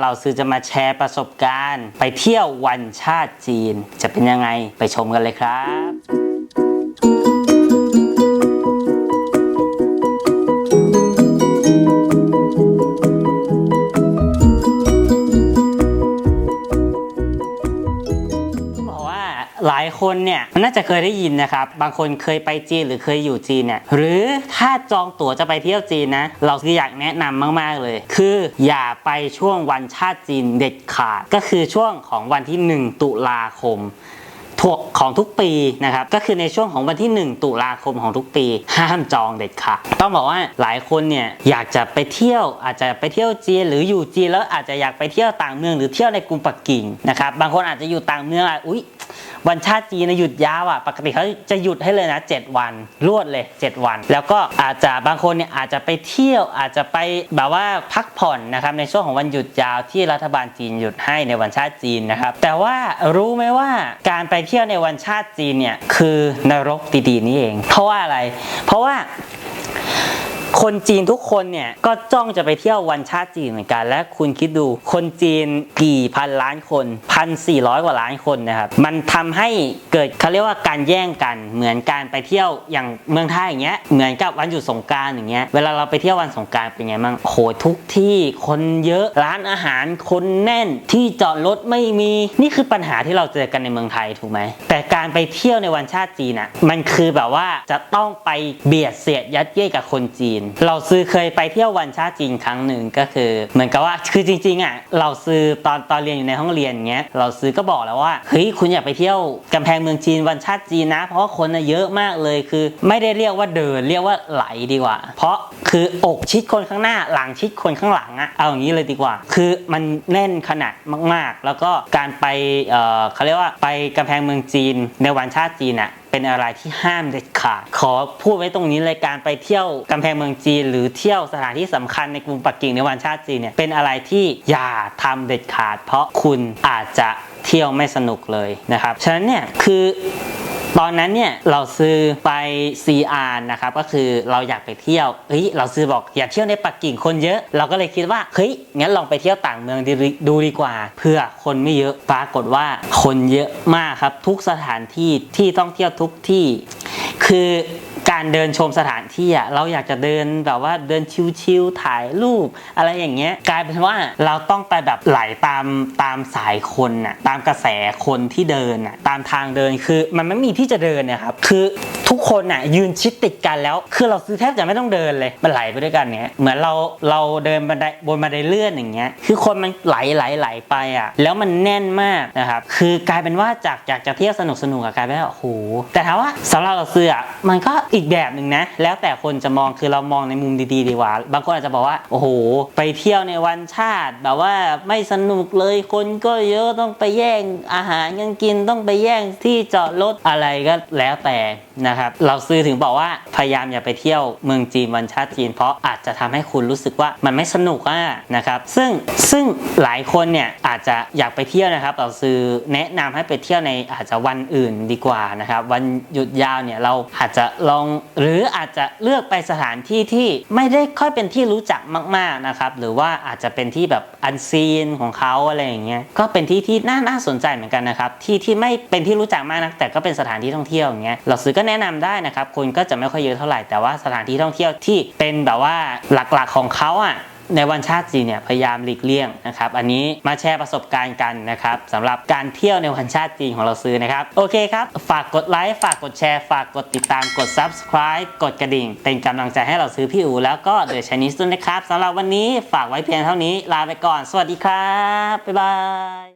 เราซื้อจะมาแชร์ประสบการณ์ ไปเที่ยววันชาติจีน จะเป็นยังไงไปชมกันเลยครับายคนเนี่ยน่าจะเคยได้ยินนะครับ บางคนเคยไปจีนหรือเคยอยู่จีนเนี่ยหรือถ้าจองตั๋วจะไปเที่ยวจีนนะ เราคืออยากแนะนำมาก ๆ เลย คืออย่าไปช่วงวันชาติจีนเด็ดขาด ก็คือช่วงของวันที่ 1 ตุลาคมถูกของทุกปีนะครับก็คือในช่วงของวันที่ 1 ตุลาคมของทุกปี ห้ามจองเด็ดขาดต้องบอกว่าหลายคนเนี่ยอยากจะไปเที่ยวอาจจะไปเที่ยวจีนหรืออยู่จีนแล้วอาจจะอยากไปเที่ยวต่างเมืองหรือเที่ยวในกรุงปักกิ่งนะครับบางคนอาจจะอยู่ต่างเมืองอะอุ๊ย วันชาติจีนนะหยุดยาวอะปกติเขาจะหยุดให้เลยนะ 7 วันรวดเลย 7 วัน แล้วก็อาจจะบางคนเนี่ยอาจจะไปเที่ยวอาจจะไปแบบว่าพักผ่อนนะครับในช่วงของวันหยุดยาวที่รัฐบาลจีนหยุดให้ในวันชาติจีนนะครับ แต่ว่ารู้ไหมว่าการไปเที่ยวในวันชาติจีนเนี่ยคือนรกดีๆนี่เอง เพราะว่าอะไร เพราะว่า คนจีนทุกคนเนี่ยก็จ้องจะไปเที่ยววันชาติจีนเหมือนกัน และคุณคิดดูคนจีนกี่พันล้านคนพันสี่ร้อยกว่าล้านคนนะครับ มันทำให้เกิดเขาเรียกว่าการแย่งกัน เหมือนการไปเที่ยวอย่างเมืองไทยอย่างเงี้ย เหมือนกับวันหยุดสงการอย่างเงี้ย เวลาเราไปเที่ยววันสงการเป็นไงบ้างโหทุกที่คนเยอะ ร้านอาหารคนแน่น ที่จอดรถไม่มี นี่คือปัญหาที่เราเจอกันในเมืองไทยถูกไหม แต่การไปเที่ยวในวันชาติจีนอะมันคือแบบว่าจะต้องไปเบียดเสียดยัดเยียดกับคนจีนเราซื้อเคยไปเที่ยววันชาติจีนครั้งหนึ่งก็คือ เหมือนกับว่าคือจริงๆอะเราซื้อตอนตอนเรียนอยู่ในห้องเรียนเงี้ยเราซื้อก็บอกแล้วว่าเฮ้ยคุณอยากไปเที่ยวกำแพงเมืองจีนวันชาติจีนนะ เพราะว่าคนน่ะเยอะมากเลยคือ ไม่ได้เรียกว่าเดินเรียกว่าไหลดีกว่า เพราะคืออกชิดคนข้างหน้าหลังชิดคนข้างหลังอะเอาอย่างนี้เลยดีกว่า คือมันแน่นขนาดมาก ๆ แล้วก็การไปเอ่อเขาเรียกว่าไปกำแพงเมืองจีนในวันชาติจีนอะ เป็นอะไรที่ห้ามเด็ดขาด ขอพูดไว้ตรงนี้เลยการไปเที่ยวกำแพงเมืองจีน หรือเที่ยวสถานที่สำคัญในกรุงปักกิ่งในวันชาติจีนเนี่ยเป็นอะไรที่อย่าทำเด็ดขาด เพราะคุณอาจจะเที่ยวไม่สนุกเลยนะครับ ฉะนั้นเนี่ยคือ ตอนนั้นเนี่ยเราซื้อไป CR นะครับก็คือเราอยากไปเที่ยวเฮ้ยเราซื้อบอกอยากเที่ยวในปักกิ่งคนเยอะ เราก็เลยคิดว่าเฮ้ยงั้นลองไปเที่ยวต่างเมืองดูดีกว่า เพื่อคนไม่เยอะปรากฏว่าคนเยอะมากครับ ทุกสถานที่ที่ต้องเที่ยวทุกที่ คือ การเดินชมสถานที่อะเราอยากจะเดินแบบว่าเดินชิวๆถ่ายรูป อะไรอย่างเงี้ยกลายเป็นว่าเราต้องไปแบบไหลตามตามสายคนน่ะตามกระแสคนที่เดินน่ะตามทางเดินคือมันไม่มีที่จะเดินนะครับคือ ทุกคนน่ะยืนชิดติดกันแล้ว คือเราซื้อแทบจะไม่ต้องเดินเลย มันไหลไปด้วยกันเนี้ยเหมือนเราเราเดินบันไดบนบันไดเลื่อนอย่างเงี้ยคือคนมันไหลไหลไหลไปอะแล้วมันแน่นมากนะครับคือกลายเป็นว่าจากอยากจะเที่ยวสนุกสนุกอะกลายเป็นว่าโอ้โหแต่ถามว่าสำหรับเราซื้ออะมันก็อีกแบบหนึ่งนะ แล้วแต่คนจะมองคือเรามองในมุมดีๆดีกว่า บางคนอาจจะบอกว่าโอ้โห ไปเที่ยวในวันชาติ แบบว่าไม่สนุกเลยคนก็เยอะต้องไปแย่งอาหารกันกินต้องไปแย่งที่จอดรถอะไรก็แล้วแต่นะครับเราซื้อถึงบอกว่าพยายามอย่าไปเที่ยวเมืองจีนวันชาติจีน เพราะอาจจะทำให้คุณรู้สึกว่ามันไม่สนุกอะนะครับ ซึ่งซึ่งหลายคนเนี่ยอาจจะอยากไปเที่ยวนะครับ เราซื้อแนะนำให้ไปเที่ยวในอาจจะวันอื่นดีกว่านะครับ วันหยุดยาวเนี่ยเราอาจจะลองหรืออาจจะเลือกไปสถานที่ที่ไม่ได้ค่อยเป็นที่รู้จักมาก ๆนะครับ หรือว่าอาจจะเป็นที่แบบอันซีนของเขาอะไรอย่างเงี้ยก็เป็นที่ที่น่าน่าสนใจเหมือนกันนะครับที่ที่ไม่เป็นที่รู้จักมากนักแต่ก็เป็นสถานที่ท่องเที่ยวอย่างเงี้ยเราซื้อก็แนะนำได้นะครับคนก็จะไม่ค่อยเยอะเท่าไหร่แต่ว่าสถานที่ท่องเที่ยวที่เป็นแบบว่าหลักๆของเขาอะในวันชาติจีนเนี่ยพยายามหลีกเลี่ยงนะครับ อันนี้มาแชร์ประสบการณ์กันนะครับสำหรับการเที่ยวในวันชาติจีนของเราซื้อนะครับ โอเคครับ ฝากกดไลค์ฝากกดแชร์ ฝากกดติดตามกด subscribe กดกระดิ่ง เป็นกำลังใจให้เราซื้อพี่อูแล้วก็เด e c ช Chinese ด้วยนะครับสำหรับวันนี้ฝากไว้เพียงเท่านี้ลาไปก่อน สวัสดีครับ บ๊ายบาย